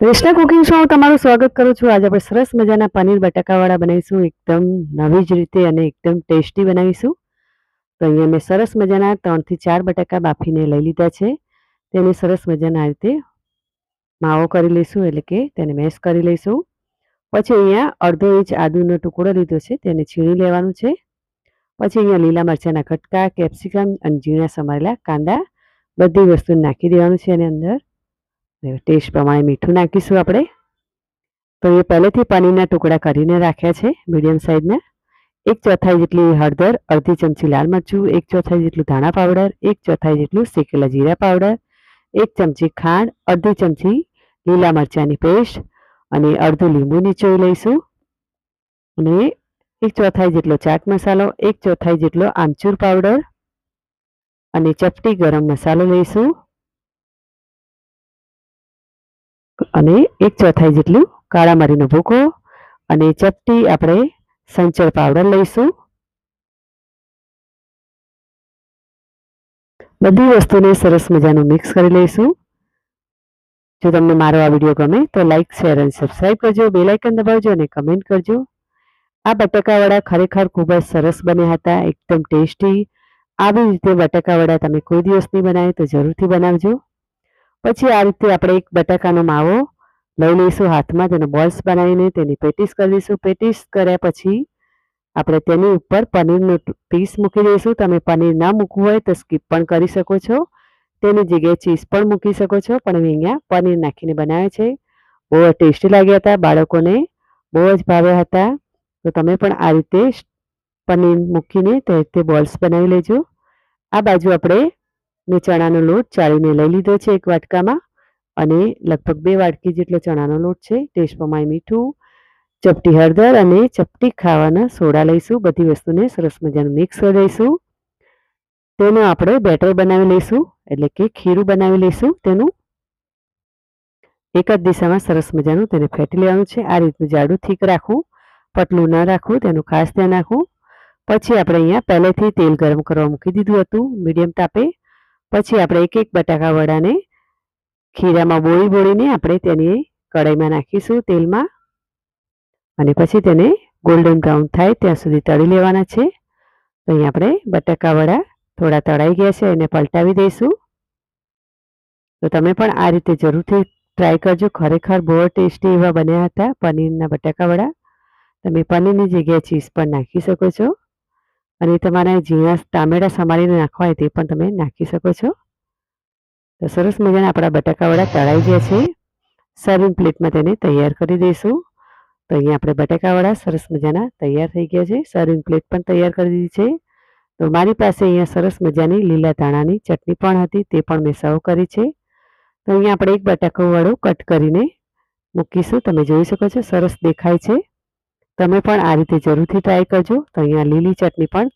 Krishna cooking શોમાં તમારું સ્વાગત કરું છું. આજે આપણે સરસ મજાના પનીર બટાકાવાળા બનાવીશું. એકદમ નવી જ રીતે અને એકદમ ટેસ્ટી બનાવીશું. તો અહીંયા મેં સરસ મજાના ત્રણથી ચાર બટાકા બાફીને લઈ લીધા છે. તેને સરસ મજાના આ રીતે માવો કરી લઈશું, એટલે કે તેને મેશ કરી લઈશું. પછી અહીંયા અડધો ઇંચ આદુનો ટુકડો લીધો છે, તેને છીણી લેવાનું છે. પછી અહીંયા લીલા મરચાંના કટકા, કેપ્સિકમ અને ઝીણા સમારેલા કાંદા બધી વસ્તુ નાખી દેવાનું છે એની અંદર. ટેસ્ટ પ્રમાણે મીઠું નાખીશું આપણે. તો એ પહેલેથી પનીરના ટુકડા કરીને રાખ્યા છે મીડિયમ સાઇઝના એક ચોથાઈ જેટલી હળદર, અડધી ચમચી લાલ મરચું, એક ચોથાઈ જેટલું ધાણા પાવડર, એક ચોથાઈ જેટલું શેકેલા જીરા પાવડર, એક ચમચી ખાંડ, અડધી ચમચી લીલા મરચાંની પેસ્ટ અને અડધું લીંબુ નીચોવી લઈશું. અને એક ચોથાઈ જેટલો ચાટ મસાલો, એક ચોથાઈ જેટલો આમચૂર પાવડર અને ચપટી ગરમ મસાલો લઈશું. અને એક ચોથાઈ જેટલું કાળા મરીનો ભૂકો અને ચપટી આપણે સંચળ પાવડર લઈશું. બધી વસ્તુને સરસ મજાનું મિક્સ કરી લઈશું. જો તમને મારો આ વીડિયો ગમે તો લાઇક શેર અને સબસ્ક્રાઈબ કરજો બે લાઇકન દબાવજો અને કમેન્ટ કરજો. આ બટાકાવડા ખરેખર ખૂબ જ સરસ બન્યા હતા, એકદમ ટેસ્ટી. આવી રીતે બટાકાવાળા તમે કોઈ દિવસ નહીં બનાવે તો જરૂરથી બનાવજો. પછી આ રીતે આપણે એક બટાકાનો માવો લઈ લઈશું હાથમાં, તેનો બોલ્સ બનાવીને તેની પેટીસ કરી દઈશું પેટીસ કર્યા પછી આપણે તેની ઉપર પનીરનું પીસ મૂકી દઈશું. તમે પનીર ના મૂકવું હોય તો સ્કીપ પણ કરી શકો છો. તેની જગ્યાએ ચીઝ પણ મૂકી શકો છો. પણ મેં અહીંયા પનીર નાખીને બનાવે છે. બહુ જ ટેસ્ટી લાગ્યા હતા બાળકોને. બહુ જ ભાવ્યા હતા. તો તમે પણ આ રીતે પનીર મૂકીને તે રીતે બોલ્સ બનાવી લેજો. આ બાજુ આપણે મેં ચણાનો લોટ ચાળીને લઈ લીધો છે એક વાટકામાં અને લગભગ બે વાટકી જેટલો ચણાનો લોટ છે. ટેસ્ટ પ્રમાણે મીઠું, ચપટી હળદર અને ચપટી ખાવાના સોડા લઈશું. બધી વસ્તુને સરસ મજાનું મિક્સ કરી દઈશું તેનું આપણે બેટર બનાવી લઈશું, એટલે કે ખીરું બનાવી લઈશું તેનું. એક જ દિશામાં સરસ મજાનું તેને ફેટી લેવાનું છે. આ રીતનું જાડું થીક રાખવું, પતલું ન રાખવું, તેનું ખાસ ધ્યાન રાખવું. પછી આપણે અહીંયા પહેલેથી તેલ ગરમ કરવા મૂકી દીધું હતું. મીડિયમ તાપે પછી આપણે એક એક બટાકા વડાને ખીરામાં બોળી બોળીને આપણે તેની કઢાઈમાં નાખીશું તેલમાં. અને પછી તેને ગોલ્ડન બ્રાઉન થાય ત્યાં સુધી તળી લેવાના છે. અહીં આપણે બટાકા વડા થોડા તળાઈ ગયા છે, એને પલટાવી દઈશું. તો તમે પણ આ રીતે જરૂરથી ટ્રાય કરજો. ખરેખર બહુ ટેસ્ટી એવા બન્યા હતા પનીરના બટાકા વડા. તમે પનીરની જગ્યાએ ચીઝ પણ નાખી શકો છો. અને તમારે ઝીણા ટામેટા સમારીને નાખવા હોય તે પણ તમે નાખી શકો છો. તો સરસ મજાના આપણા બટાકાવડા તળાઈ ગયા છે. સર્વિંગ પ્લેટમાં તેને તૈયાર કરી દઈશું. તો અહીંયા આપણે બટાકાવાળા સરસ મજાના તૈયાર થઈ ગયા છે. સર્વિંગ પ્લેટ પણ તૈયાર કરી દીધી છે. તો મારી પાસે અહીંયા સરસ મજાની લીલા ધાણાની ચટણી પણ હતી, તે પણ મેં સર્વ કરી છે. તો અહીંયા આપણે એક બટાકોવાળો કટ કરીને મૂકીશું. તમે જોઈ શકો છો સરસ દેખાય છે. તમે પણ આ રીતે જરૂરથી ટ્રાય કરજો. તો અહીંયા લીલી ચટણી પણ